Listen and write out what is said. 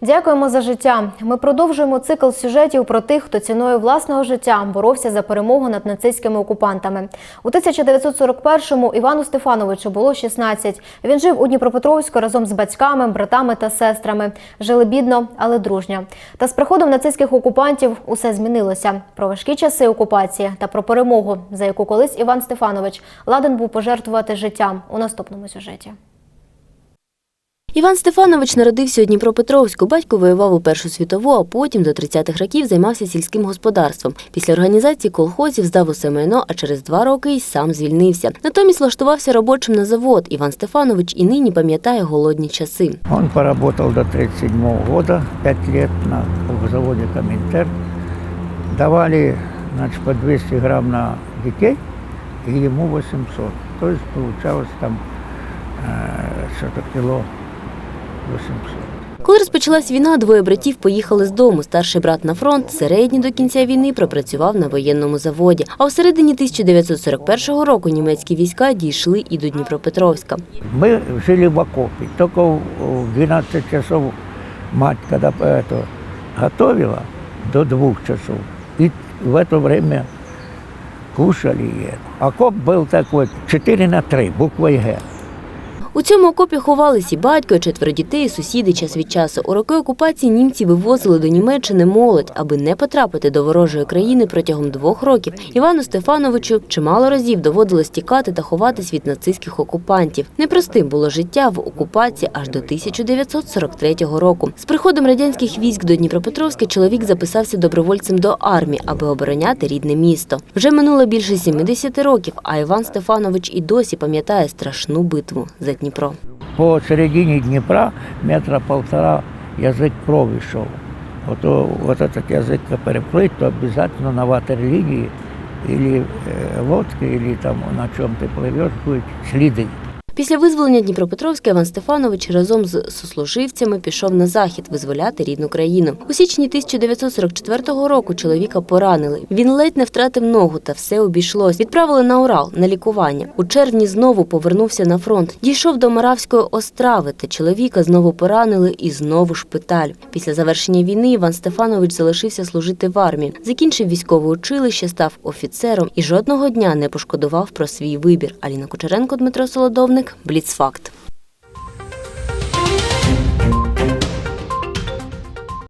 Дякуємо за життя. Ми продовжуємо цикл сюжетів про тих, хто ціною власного життя боровся за перемогу над нацистськими окупантами. У 1941-му Івану Стефановичу було 16. Він жив у Дніпропетровську разом з батьками, братами та сестрами. Жили бідно, але дружньо. Та з приходом нацистських окупантів усе змінилося. Про важкі часи окупації та про перемогу, за яку колись Іван Стефанович ладен був пожертвувати життям у наступному сюжеті. Іван Стефанович народився у Дніпропетровську. Батько воював у Першу світову, а потім до 30-х років займався сільським господарством. Після організації колхозів здав усе майно, а через два роки й сам звільнився. Натомість влаштувався робочим на завод. Іван Стефанович і нині пам'ятає голодні часи. Он поработал до 1937 года, 5 лет на заводе Коминтерн. Давали значит, по 200 грамм на детей и ему 800. То есть получалось там э, что-то кило 800. Коли розпочалась війна, двоє братів поїхали з дому. Старший брат на фронт, середній до кінця війни пропрацював на воєнному заводі. А у середині 1941 року німецькі війська дійшли і до Дніпропетровська. Мы жили в окопе. Только в в 12 часов мать, когда это, готовила, до двух часов. И в это время кушали. и это. Окоп был такой 4 на 3, буквой Г. У цьому окопі ховались і батько, і четверо дітей, і сусіди час від часу. У роки окупації німці вивозили до Німеччини молодь, аби не потрапити до ворожої країни протягом двох років. Івану Стефановичу чимало разів доводилось тікати та ховатись від нацистських окупантів. Непростим було життя в окупації аж до 1943 року. З приходом радянських військ до Дніпропетровська чоловік записався добровольцем до армії, аби обороняти рідне місто. Вже минуло більше 70 років, а Іван Стефанович і досі пам'ятає страшну битву за Дніпро. По середине Днепра метра полтора язык крови шел. Вот, о- вот этот язык переплыть, то обязательно на ватерлинии или э, лодке, или там на чем ты плывешь, будет следы. Після визволення Дніпропетровська Іван Стефанович разом з сослуживцями пішов на захід визволяти рідну країну. У січні 1944 року чоловіка поранили. Він ледь не втратив ногу, та все обійшлось. Відправили на Урал на лікування. У червні знову повернувся на фронт. Дійшов до Моравської острави, та чоловіка знову поранили і знову шпиталь. Після завершення війни Іван Стефанович залишився служити в армії. Закінчив військове училище, став офіцером і жодного дня не пошкодував про свій вибір. Аліна Кучеренко, Дмитро Солодовник, Бліцфакт.